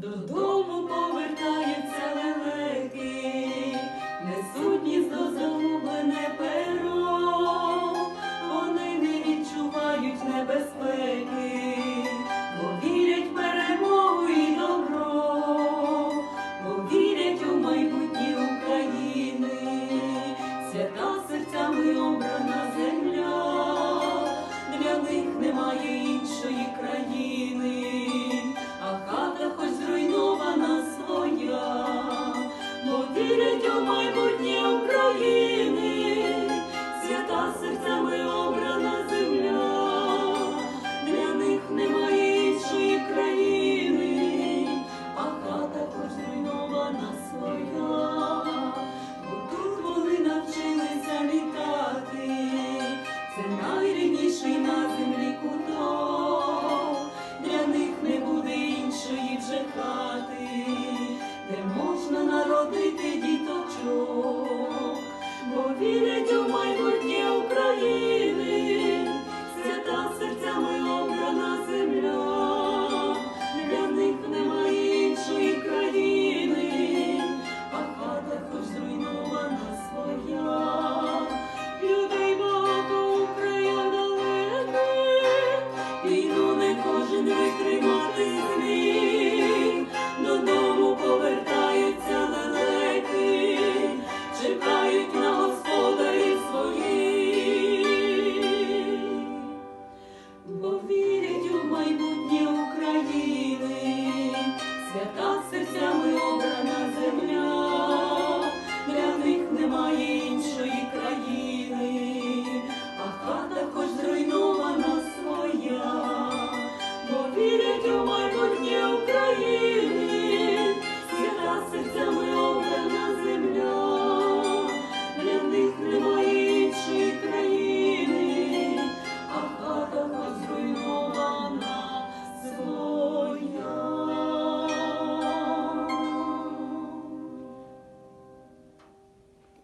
Додому повертаються лелеки, несуть гніздо загублене перо, вони не відчувають небезпеки, бо вірять в перемогу і добро, бо вірять у майбутнє України, свята серцями обрана вірять майбутнє України, свята серцями обрана земля, для них немає іншої країни, а хата зруйнована своя, бо тут вони навчилися літати, це найрідніший на землі куток, для них не буде іншої вже хати, де можна народити діточок, бо вірять у майбутнє України, свята серцями обрана земля, для них немає іншої країни, а хата хоч зруйнована своя, людей багато Україна далеких, війну не кожен витримати зміг, вірять у майбутнє України, свята серця.